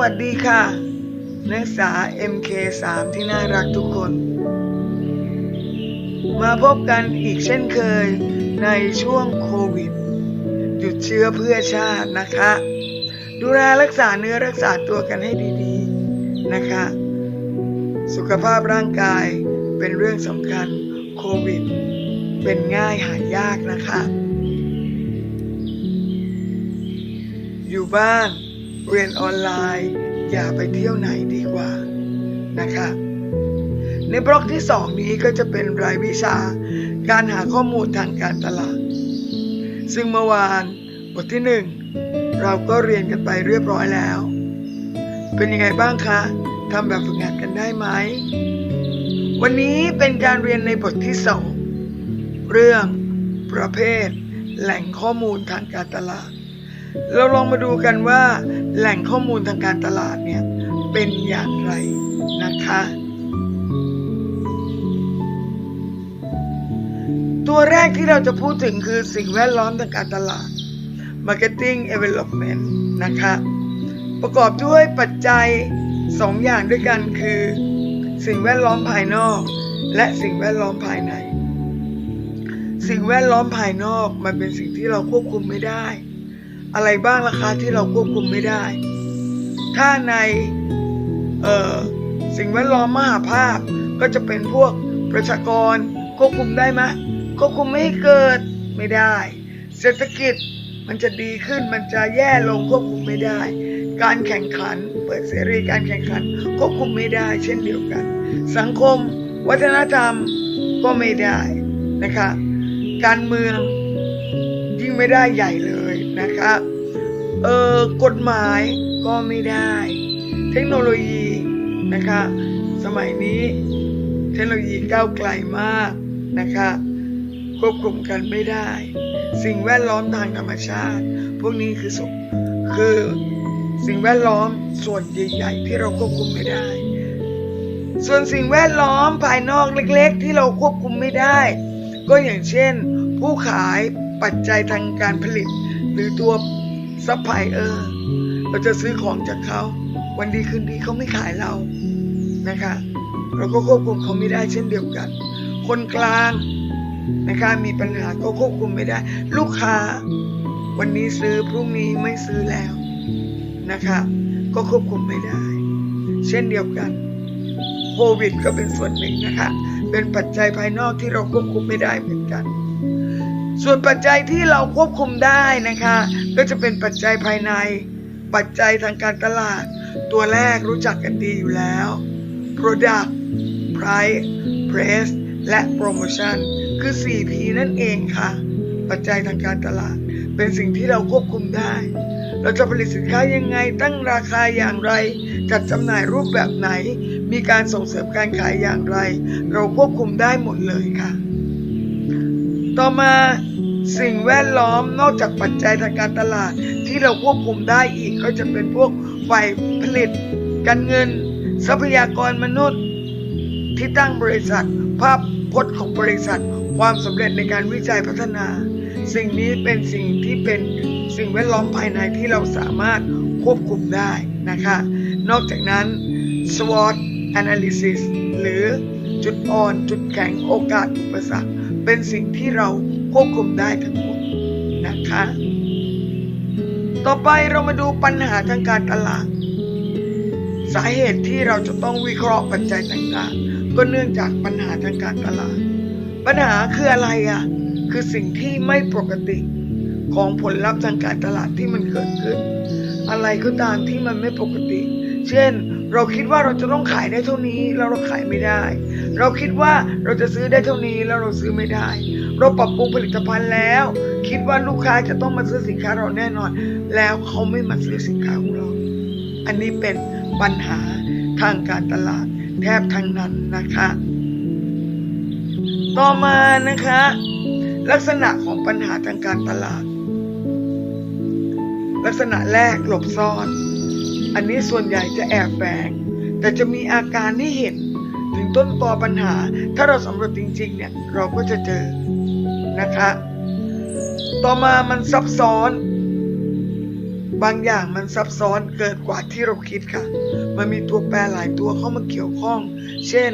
วัสดีค่ะ นักศึกษา MK3 ที่น่ารักทุกคน มาพบกันอีกเช่นเคยในช่วงโควิด หยุดเชื้อเพื่อชาตินะคะ ดูแลรักษาเนื้อรักษาตัวกันให้ดีๆนะคะ สุขภาพร่างกายเป็นเรื่องสำคัญโควิด เป็นง่ายหายากนะคะ อยู่บ้าน เรียนออนไลน์ อย่าไปเที่ยวไหนดีกว่านะคะในบล็อกที่ 2 นี้ก็จะเป็นรายวิชาการหาข้อมูลทางการตลาด ซึ่งเมื่อวานบทที่ 1 เราก็เรียนกันไปเรียบร้อยแล้ว เป็นยังไงบ้างคะทำแบบฝึกงานกันได้ไหม วันนี้เป็นการเรียนในบทที่ 2 เรื่องประเภท แหล่งข้อมูลทางการตลาด เราลองมาดูกันว่า แหล่งข้อมูลทางการตลาดเนี่ยเป็นอย่างไรนะคะ ตัวแรกที่เราจะพูดถึงคือสิ่งแวดล้อมทางการตลาด Marketing Development นะคะ ประกอบด้วยปัจจัย 2 อย่างด้วยกันคือ สิ่งแวดล้อมภายนอก และสิ่งแวดล้อมภายใน สิ่งแวดล้อมภายนอกมันเป็นสิ่งที่เราควบคุมไม่ได้ อะไรบ้างล่ะคะที่เราควบคุมไม่ได้ ถ้าในเอ่อสิ่งแวดล้อมมหาภาพก็จะเป็นพวกประชากรควบคุมได้ไหมควบคุมไม่ให้เกิดไม่ได้ เศรษฐกิจมันจะดีขึ้นมันจะแย่ลงควบคุมไม่ได้ การแข่งขันเปิดเสรีการแข่งขันควบคุมไม่ได้ เช่นเดียวกัน สังคม วัฒนธรรมก็ไม่ได้นะคะการเมืองยิ่งไม่ได้ใหญ่เลย นะคะเออกฎหมายก็ไม่ได้ เทคโนโลยีนะคะ สมัยนี้ เทคโนโลยีก้าวไกลมากนะคะ ควบคุมกันไม่ได้ สิ่งแวดล้อมทางธรรมชาติ พวกนี้คือสุขคือสิ่งแวดล้อมส่วนใหญ่ๆที่เราควบคุมไม่ได้ ส่วนสิ่งแวดล้อมภายนอกเล็กๆ ที่เราควบคุมไม่ได้ ก็อย่างเช่น ผู้ขายปัจจัยทางการผลิต หรือตัวซัพพลายเออร์เราจะซื้อของจากเขาวันดีคืนดีเขาไม่ขายเรานะคะ เราก็ควบคุมเขาไม่ได้เช่นเดียวกัน คนกลางนะคะมีปัญหาก็ควบคุมไม่ได้ ลูกค้า วันนี้ซื้อพรุ่งนี้ไม่ซื้อแล้วนะคะก็ควบคุมไม่ได้ เช่นเดียวกันโควิดก็เป็นส่วนหนึ่งนะคะ เป็นปัจจัยภายนอกที่เราควบคุมไม่ได้เหมือนกัน ส่วนปัจจัยที่เราควบคุมได้นะคะ ก็จะเป็นปัจจัยภายใน ปัจจัยทางการตลาด ตัวแรกรู้จักกันดีอยู่แล้ว Product Price Price และ Promotion คือ 4P นั่นเองค่ะ ปัจจัยทางการตลาด เป็นสิ่งที่เราควบคุมได้ เราจะผลิตสินค้ายังไงตั้งราคาอย่างไร จัดจำหน่ายรูปแบบไหน มีการส่งเสริมการขายอย่างไร เราควบคุมได้หมดเลยค่ะ ต่อมา สิ่งแวดล้อมนอกจากปัจจัยทางการตลาด ที่เราควบคุมได้อีกก็จะเป็นพวกฝ่ายผลิต การเงิน ทรัพยากรมนุษย์ ที่ตั้งบริษัท ภาพพจน์ของบริษัท ความสำเร็จในการวิจัยพัฒนา สิ่งนี้เป็นสิ่งที่เป็นสิ่งแวดล้อมภายในที่เราสามารถควบคุมได้นะคะ นอกจากนั้น SWOT analysis หรือจุดอ่อน จุดแข็งโอกาสอุปสรรค เป็นสิ่งที่เราควบคุมได้ทั้งหมดนะคะ ต่อไปเรามาดูปัญหาทางการตลาด สาเหตุที่เราจะต้องวิเคราะห์ปัจจัยต่างๆ ก็เนื่องจากปัญหาทางการตลาด ปัญหาคืออะไรอะ คือสิ่งที่ไม่ปกติของผลลัพธ์ทางการตลาดที่มันเกิดขึ้น อะไรก็ตามที่มันไม่ปกติ เช่น เราคิดว่าเราจะต้องขายได้เท่านี้แล้วเราขายไม่ได้ เราคิดว่าเราจะซื้อได้เท่านี้แล้วเราซื้อไม่ได้ เราปรับปรุงผลิตภัณฑ์แล้ว คิดว่าลูกค้าจะต้องมาซื้อสินค้าเราแน่นอน แล้วเขาไม่มาซื้อสินค้าของเรา อันนี้เป็นปัญหาทางการตลาดแทบทั้งนั้นนะคะ ต่อมานะคะ ลักษณะของปัญหาทางการตลาด ลักษณะแรกหลบซ่อน อันนี้ส่วนใหญ่จะแอบแฝงแต่จะมีอาการที่เห็น ต้นตอปัญหา ถ้าเราสำรวจจริงๆเนี่ยเราก็จะเจอนะคะ ต่อมามันซับซ้อน บางอย่างมันซับซ้อนเกินกว่าที่เราคิดค่ะ มันมีตัวแปรหลายตัวเข้ามาเกี่ยวข้อง เช่น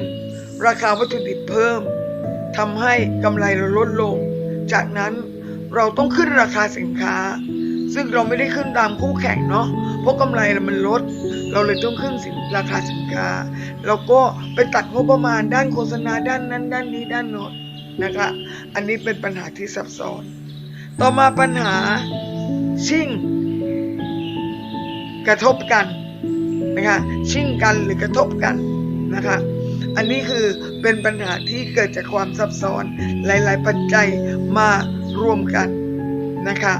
ราคาวัตถุดิบเพิ่มทำให้กำไรเราลดลง จากนั้นเราต้องขึ้นราคาสินค้า ซึ่งเราไม่ได้ขึ้นตามคู่แข่งเนาะ เพราะกำไรเรามันลด เราเลยต้องขึ้นสินราคาสินค้า แล้วก็ไปตัดงบประมาณด้านโฆษณาด้านนั้น ด้านนี้ด้านโน้นนะคะ อันนี้เป็นปัญหาที่ซับซ้อน ต่อมาปัญหาชิ่ง กระทบกันนะคะชิ่งกันหรือกระทบกันนะคะอันนี้คือเป็นปัญหาที่เกิดจากความซับซ้อนหลาย ๆ ปัจจัยมารวมกันนะคะ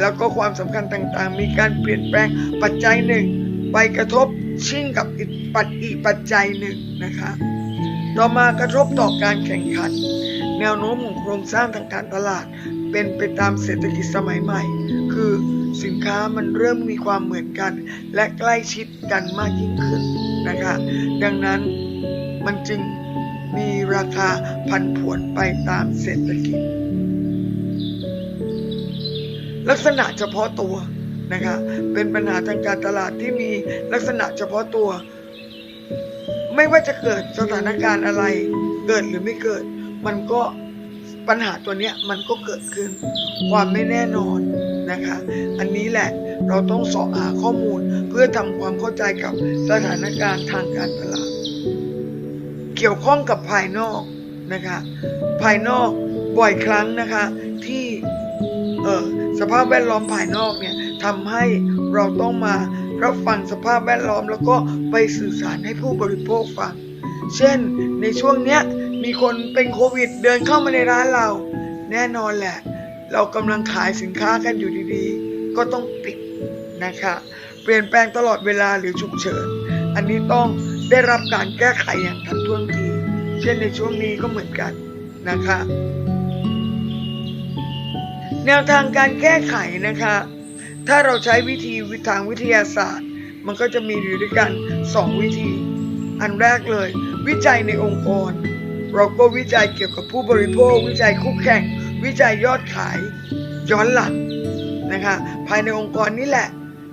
แล้วก็ความสำคัญต่างๆ มีการเปลี่ยนแปลงปัจจัยหนึ่งไปกระทบชิ่งกับอีกปัจอีกปัจจัยหนึ่งนะคะ ต่อมากระทบต่อการแข่งขัน แนวโน้มของโครงสร้างทางการตลาด เป็นไปตามเศรษฐกิจสมัยใหม่ คือสินค้ามันเริ่มมีความเหมือนกัน และใกล้ชิดกันมากยิ่งขึ้นนะคะ ดังนั้นมันจึงมีราคาพันผวนไปตามเศรษฐกิจ ลักษณะเฉพาะตัวนะคะเป็นปัญหาทางการตลาดที่มีลักษณะเฉพาะตัว ไม่ว่าจะเกิดสถานการณ์อะไร เกิดหรือไม่เกิด มันก็ปัญหาตัวเนี้ยมันก็เกิดขึ้น ความไม่แน่นอนนะคะ อันนี้แหละเราต้องสอบหาข้อมูลเพื่อทำความเข้าใจกับสถานการณ์ทางการตลาด เกี่ยวข้องกับภายนอกนะคะ ภายนอกบ่อยครั้งนะคะ สภาพแวดล้อมภายนอกเนี่ยทำให้เราต้องมารับฟังสภาพแวดล้อมแล้วก็ไปสื่อสารให้ผู้บริโภคฟัง เช่น ในช่วงเนี้ยมีคนเป็นโควิดเดินเข้ามาในร้านเรา แน่นอนแหละ เรากำลังขายสินค้ากันอยู่ดีๆ ก็ต้องปิดนะคะเปลี่ยนแปลงตลอดเวลาหรือฉุกเฉิน อันนี้ต้องได้รับการแก้ไขอย่างทันท่วงที เช่นในช่วงนี้ก็เหมือนกันนะคะ แนวทางการแก้ไขนะคะ ถ้าเราใช้วิธีทางวิทยาศาสตร์ มันก็จะมีอยู่ด้วยกัน 2 วิธี อันแรกเลย วิจัยในองค์กร เราก็วิจัยเกี่ยวกับผู้บริโภค วิจัยคู่แข่ง วิจัยยอดขาย ย้อนหลังนะคะภายในองค์กรนี่แหละ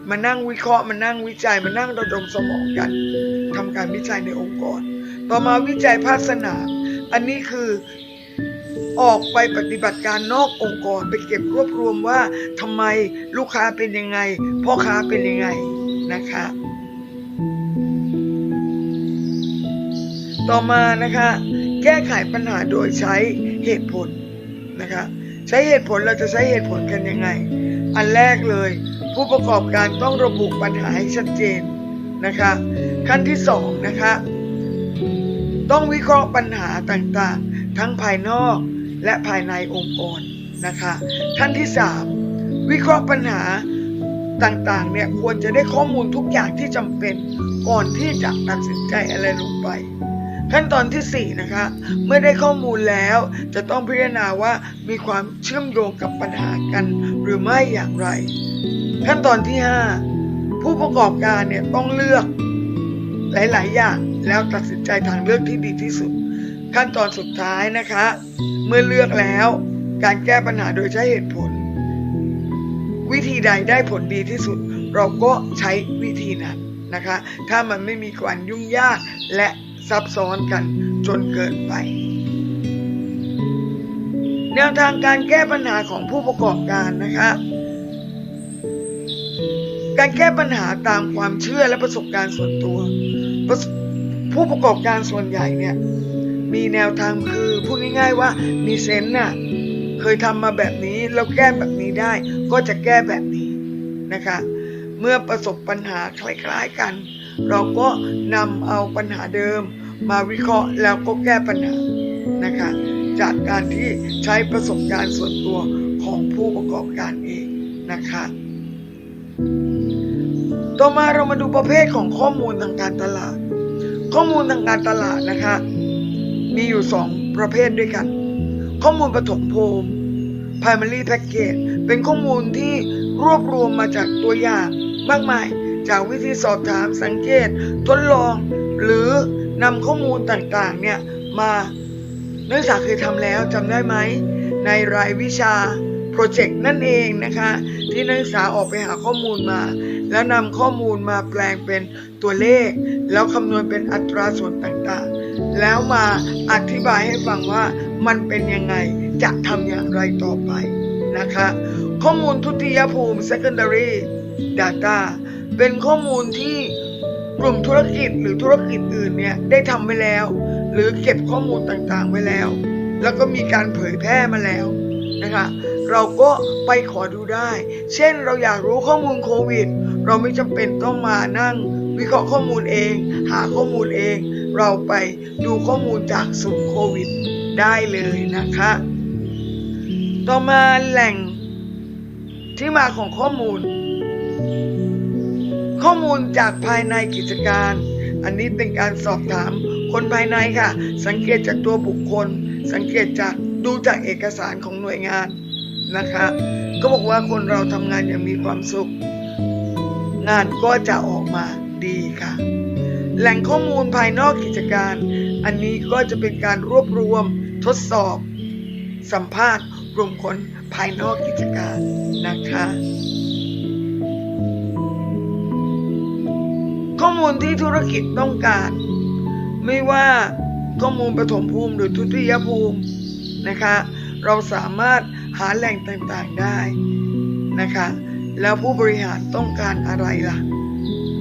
มานั่งวิเคราะห์มานั่งวิจัยมานั่งระดมสมองกันทำการวิจัยในองค์กร ต่อมาวิจัยภาคสนาม อันนี้คือ ออกไปปฏิบัติการนอกองค์กรไปเก็บรวบรวมว่าทำไมลูกค้าเป็นยังไงพ่อค้าเป็นยังไงนะคะ ต่อมานะคะ แก้ไขปัญหาโดยใช้เหตุผลนะคะใช้เหตุผลเราจะใช้เหตุผลกันยังไง อันแรกเลย ผู้ประกอบการต้องระบุปัญหาให้ชัดเจนนะคะขั้นที่สองนะคะต้องวิเคราะห์ปัญหาต่างๆ ทั้งภายนอก และภายในองค์กรนะคะขั้นที่สามวิเคราะห์ปัญหาต่างๆเนี่ยควรจะได้ข้อมูลทุกอย่างที่จำเป็นก่อนที่จะตัดสินใจอะไรลงไป ขั้นตอนที่ 4 นะคะ เมื่อได้ข้อมูลแล้วจะต้องพิจารณาว่ามีความเชื่อมโยงกับปัญหากันหรือไม่อย่างไร ขั้นตอนที่ 5 ผู้ประกอบการเนี่ยต้องเลือกหลาย ๆ อย่างแล้วตัดสินใจทางเลือกที่ดีที่สุด ขั้นตอนสุดท้ายนะคะ เมื่อเลือกแล้ว การแก้ปัญหาโดยใช้เหตุผล วิธีใดได้ผลดีที่สุด เราก็ใช้วิธีนั้นนะคะ ถ้ามันไม่มีความยุ่งยากและซับซ้อนกันจนเกินไป แนวทางการแก้ปัญหาของผู้ประกอบการนะคะ การแก้ปัญหาตามความเชื่อและประสบการณ์ส่วนตัว ผู้ประกอบการส่วนใหญ่เนี่ย มีแนวทางคือพูดง่ายๆว่ามีเซนน่ะเคยทำมาแบบนี้แล้วแก้แบบนี้ได้ ก็จะแก้แบบนี้นะคะ เมื่อประสบปัญหาคล้ายๆกัน เราก็นำเอาปัญหาเดิม มาวิเคราะห์แล้วก็แก้ปัญหานะคะ จากการที่ใช้ประสบการณ์ส่วนตัวของผู้ประกอบการเองนะคะต่อมาเรามาดูประเภทของข้อมูลทางการตลาด ข้อมูลทางการตลาดนะคะ มีอยู่สองประเภทด้วยกัน ข้อมูลปฐมภูมิ primary package เป็นข้อมูลที่รวบรวมมาจากตัวอย่างมากมาย จากวิธีสอบถามสังเกต ทดลอง หรือนำข้อมูลต่างๆเนี่ยมานักศึกษาเคยทำแล้วจำได้ไหม ในรายวิชาโปรเจกต์นั่นเองนะคะ ที่นักศึกษาออกไปหาข้อมูลมา แล้วนำข้อมูลมาแปลงเป็นตัวเลข แล้วคำนวณเป็นอัตราส่วนต่างๆ แล้วมาอธิบายให้ฟังว่ามันเป็นยังไงจะทำอย่างไรต่อไปนะคะ ข้อมูลทุติยภูมิ secondary data เป็นข้อมูลที่กลุ่มธุรกิจหรือธุรกิจอื่นเนี่ยได้ทำไว้แล้ว หรือเก็บข้อมูลต่างๆไว้แล้ว แล้วก็มีการเผยแพร่มาแล้วนะคะเราก็ไปขอดูได้ เช่นเราอยากรู้ข้อมูลโควิด เราไม่จำเป็นต้องมานั่งวิเคราะห์ข้อมูลเอง หาข้อมูลเอง เราไปดูข้อมูลจากศูนย์โควิดได้เลยนะคะ ต่อมาแหล่งที่มาของข้อมูล ข้อมูลจากภายในกิจการ อันนี้เป็นการสอบถามคนภายในค่ะ สังเกตจากตัวบุคคล สังเกตจากดูจากเอกสารของหน่วยงานนะคะ ก็บอกว่าคนเราทำงานอย่างมีความสุข งานก็จะออกมาดีค่ะ แหล่งข้อมูลภายนอกกิจการ อันนี้ก็จะเป็นการรวบรวมทดสอบ สัมภาษณ์กลุ่มคนภายนอกกิจการนะคะข้อมูลที่ธุรกิจต้องการ ไม่ว่าข้อมูลปฐมภูมิหรือทุติยภูมินะคะ เราสามารถหาแหล่งต่างๆได้นะคะ แล้วผู้บริหารต้องการอะไรล่ะ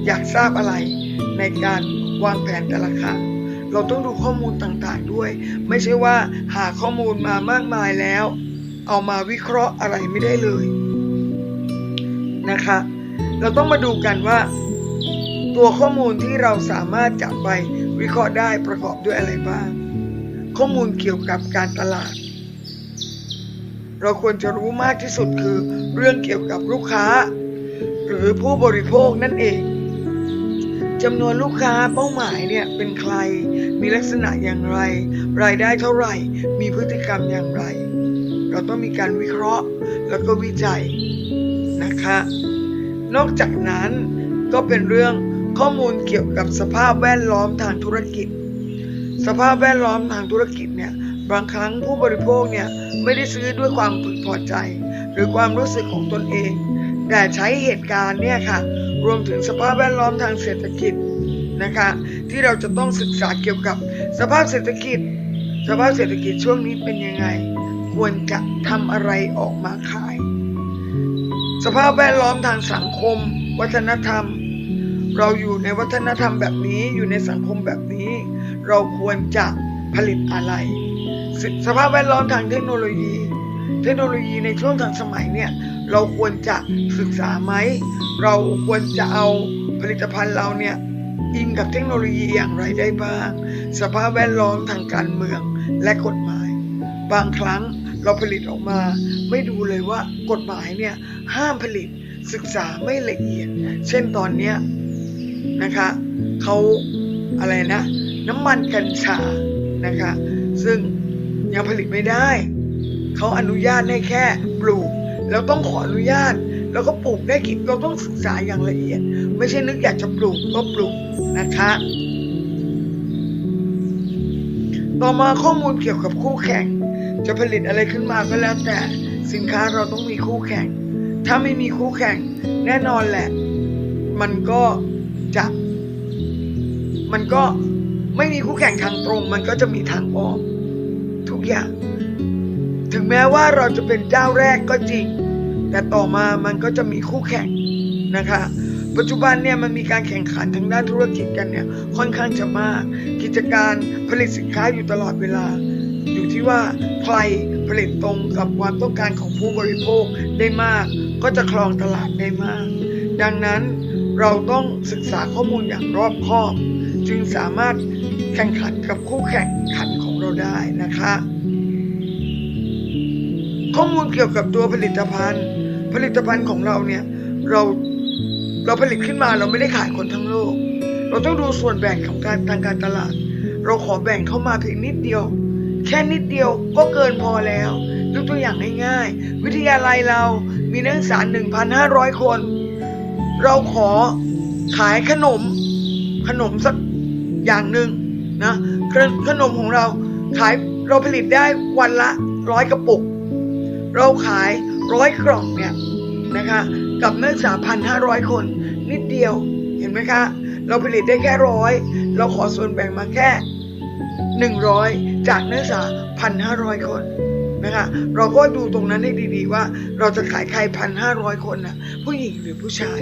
อยากทราบอะไร ในการวางแผนแต่ละครั้งเราต้องดูข้อมูลต่างๆด้วย ไม่ใช่ว่าหาข้อมูลมามากมายแล้ว เอามาวิเคราะห์อะไรไม่ได้เลยนะคะ เราต้องมาดูกันว่า ตัวข้อมูลที่เราสามารถจับไปวิเคราะห์ได้ประกอบด้วยอะไรบ้าง ข้อมูลเกี่ยวกับการตลาด เราควรจะรู้มากที่สุดคือเรื่องเกี่ยวกับลูกค้า หรือผู้บริโภคนั่นเอง จำนวนลูกค้าเป้าหมายเนี่ยเป็นใคร มีลักษณะอย่างไร รายได้เท่าไหร่ มีพฤติกรรมอย่างไร เราต้องมีการวิเคราะห์แล้วก็วิจัยนะคะ นอกจากนั้นก็เป็นเรื่องข้อมูลเกี่ยวกับสภาพแวดล้อมทางธุรกิจ สภาพแวดล้อมทางธุรกิจเนี่ยบางครั้งผู้บริโภคเนี่ยไม่ได้ซื้อด้วยความพึงพอใจ หรือความรู้สึกของตนเอง แต่ใช้เหตุการณ์เนี่ยค่ะ รวมถึงสภาพแวดล้อมทางเศรษฐกิจนะคะที่เราจะต้องศึกษาเกี่ยวกับสภาพเศรษฐกิจ สภาพเศรษฐกิจช่วงนี้เป็นยังไง ควรจะทำอะไรออกมาขาย สภาพแวดล้อมทางสังคม วัฒนธรรม เราอยู่ในวัฒนธรรมแบบนี้อยู่ในสังคมแบบนี้ เราควรจะผลิตอะไรสสภาพแวดล้อมทางเทคโนโลยี เทคโนโลยีในช่วงทันสมัยเนี่ยเราควรจะศึกษาไหม เราควรจะเอาผลิตภัณฑ์เราเนี่ยอิงกับเทคโนโลยีอย่างไรได้บ้าง สภาพแวดล้อมทางการเมืองและกฎหมาย บางครั้งเราผลิตออกมา ไม่ดูเลยว่ากฎหมายเนี่ยห้ามผลิตศึกษาไม่ละเอียด เช่นตอนเนี้ยนะคะเขาอะไรนะ น้ำมันกัญชานะคะ ซึ่งยังผลิตไม่ได้ เขาอนุญาตให้แค่ปลูก แล้วต้องขออนุญาต แล้วก็ปลูกได้กี่เราต้องศึกษาอย่างละเอียด ไม่ใช่นึกอยากจะปลูกก็ปลูกนะคะ ต่อมาข้อมูลเกี่ยวกับคู่แข่ง จะผลิตอะไรขึ้นมาก็แล้วแต่สินค้าเราต้องมีคู่แข่ง ถ้าไม่มีคู่แข่งแน่นอนแหละ มันก็จะ มันก็ไม่มีคู่แข่งทางตรง มันก็จะมีทางอ้อมทุกอย่าง ถึงแม้ว่าเราจะเป็นเจ้าแรกก็จริง แต่ต่อมามันก็จะมีคู่แข่งนะคะ ปัจจุบันเนี่ยมันมีการแข่งขันทางด้านธุรกิจกันเนี่ยค่อนข้างจะมาก กิจการผลิตสินค้าอยู่ตลอดเวลา อยู่ที่ว่าใครผลิตตรงกับความต้องการของผู้บริโภคได้มาก ก็จะครองตลาดได้มาก ดังนั้นเราต้องศึกษาข้อมูลอย่างรอบคอบ จึงสามารถแข่งขันกับคู่แข่งขันของเราได้นะคะ ข้อมูลเกี่ยวกับตัวผลิตภัณฑ์ ผลิตภัณฑ์ของเราเนี่ยเราเราผลิตขึ้นมาเราไม่ได้ขายคนทั้งโลก เราต้องดูส่วนแบ่งของการทางการตลาด เราขอแบ่งเข้ามาเพียงนิดเดียว แค่นิดเดียวก็เกินพอแล้วยกตัวอย่างง่ายๆวิทยาลัยเรามีนักศึกษา 1,500 คน เราขอขายขนมขนมสักอย่างหนึ่งนะขนขนมของเราขายเราผลิตได้วันละร้อยกระปุก เราขายร้อยกล่องเนี่ยนะคะกับนักศึกษาพันห้าร้อยคน นิดเดียวเห็นไหมคะ เราผลิตได้แค่ร้อยเราขอส่วนแบ่งมาแค่หนึ่งร้อยจากนักศึกษาพันห้าร้อยคนนะคะเราก็ดูตรงนั้นให้ดีๆว่า เราจะขายใครพันห้าร้อยคนนะผู้หญิงหรือผู้ชาย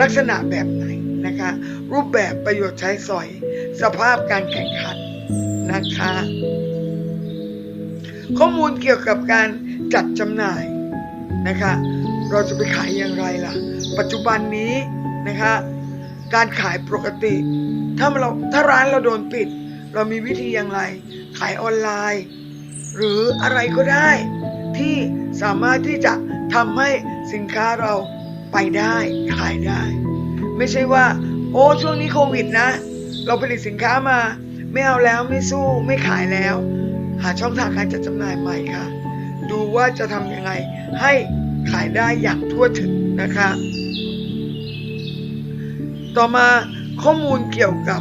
ลักษณะแบบไหนนะคะรูปแบบประโยชน์ใช้สอย สภาพการแข่งขันนะคะ ข้อมูลเกี่ยวกับการ จัดจำหน่ายนะคะ เราจะไปขายอย่างไรล่ะ ปัจจุบันนี้นะคะ การขายปกติ ถ้าเราถ้าร้านเราโดนปิด เรามีวิธีอย่างไร ขายออนไลน์ หรืออะไรก็ได้ ที่สามารถที่จะทำให้สินค้าเราไปได้ขายได้ ไม่ใช่ว่า โอ้ช่วงนี้โควิดนะ เราผลิตสินค้ามา ไม่เอาแล้วไม่สู้ไม่ขายแล้ว หาช่องทางการจัดจำหน่ายใหม่ค่ะ ดูว่าจะทำยังไงให้ขายได้อย่างทั่วถึงนะคะ ต่อมาข้อมูลเกี่ยวกับ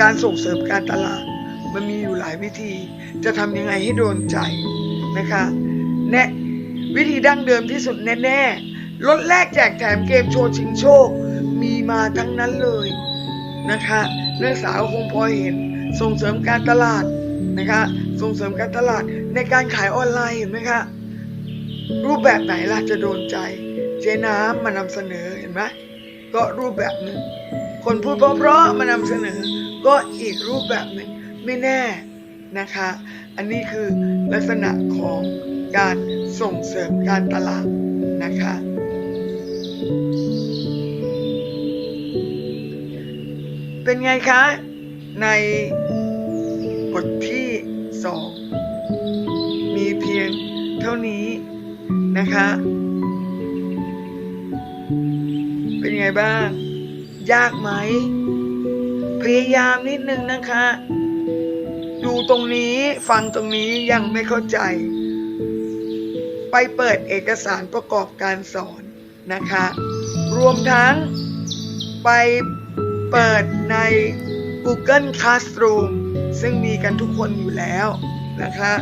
การส่งเสริมการตลาด มันมีอยู่หลายวิธีจะทำยังไงให้โดนใจนะคะแนะวิธีดั้งเดิมที่สุดแน่ๆลดแลกแจกแถมเกมโชว์ชิงโชค มีมาทั้งนั้นเลยนะคะนักศึกษาก็คงพอเห็นส่งเสริมการตลาดนะคะส่งเสริมการตลาด ในการขายออนไลน์เห็นไหมคะ รูปแบบไหนล่ะจะโดนใจ เจ๊น้ำมานำเสนอเห็นไหมก็รูปแบบหนึ่ง คนพูดเพราะๆมานำเสนอ ก็อีกรูปแบบหนึ่งไม่แน่นะคะ อันนี้คือลักษณะของการส่งเสริมการตลาดนะคะเป็นไงคะ ในบทที่สองมีเพียง เท่านี้นะคะ เป็นไงบ้าง ยากไหม พยายามนิดนึงนะคะ ดูตรงนี้ฟังตรงนี้ยังไม่เข้าใจ ไปเปิดเอกสารประกอบการสอนนะคะ รวมทั้งไปเปิดใน Google Classroom ซึ่งมีกันทุกคนอยู่แล้วนะคะ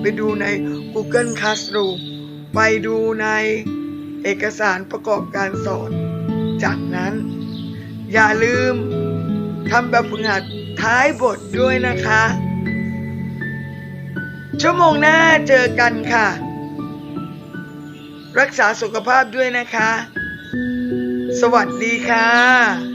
ไปดูใน Google Classroom ไปดูในเอกสารประกอบการสอน จากนั้น อย่าลืมทำแบบฝึกหัดท้ายบทด้วยนะคะ ชั่วโมงหน้าเจอกันค่ะ รักษาสุขภาพด้วยนะคะ สวัสดีค่ะ